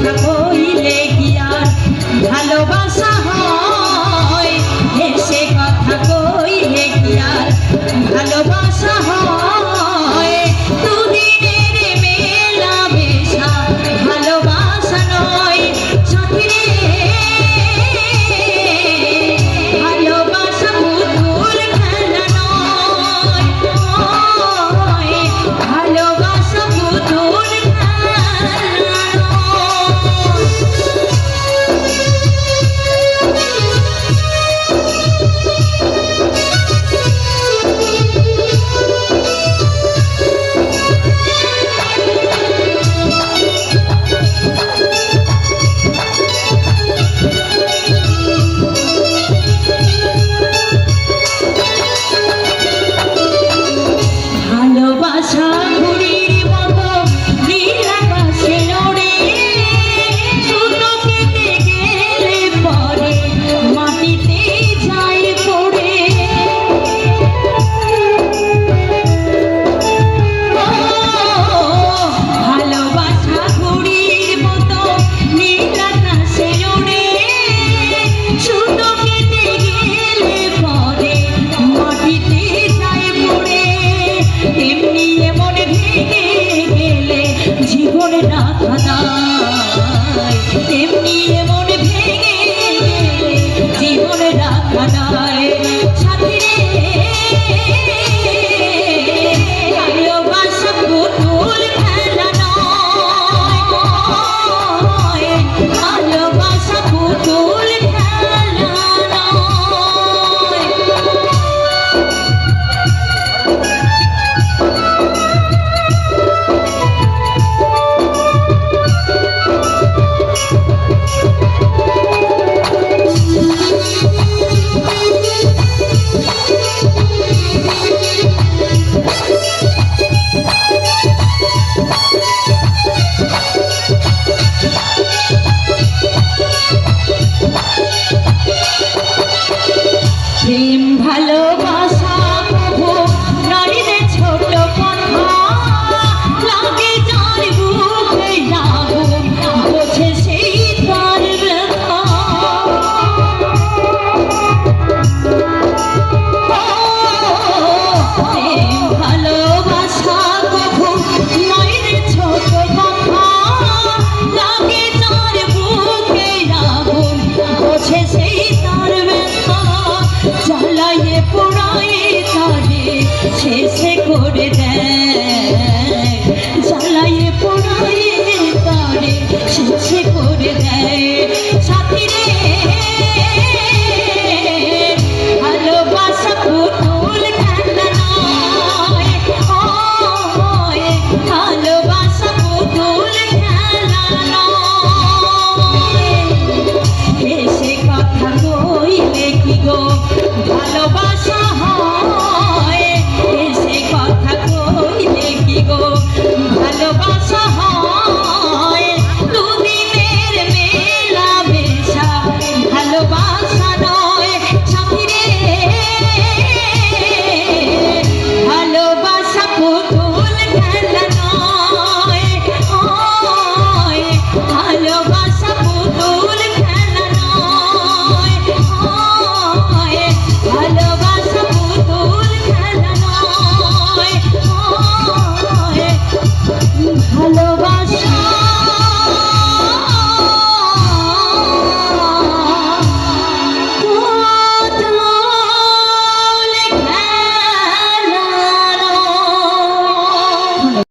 হইলে গিয়ার ভালোবাসা হয়? সে কথা কইলে গিয়ার ভালোবাসা